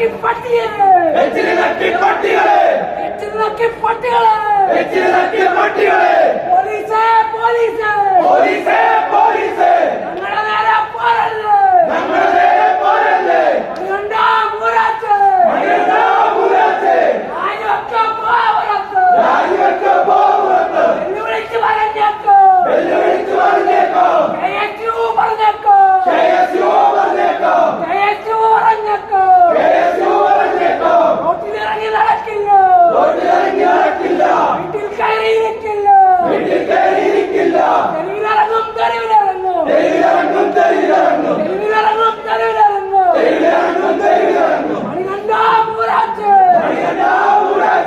നക്കി പട്ടികളെ എച്ചിരി നക്കി പട്ടികളെ പോലീസ് പോലീസ്. ഇരിക്കില്ല വീട്ടിൽ കയറിയിരിക്കില്ല. വീട്ടിൽ കയറിയിരിക്കില്ല. തെരുവിലിറങ്ങും തെരുവിലിറങ്ങും. തെരുവിലിറങ്ങും തെരുവിലിറങ്ങും. തെരുവിലിറങ്ങും തെരുവിലിറങ്ങും.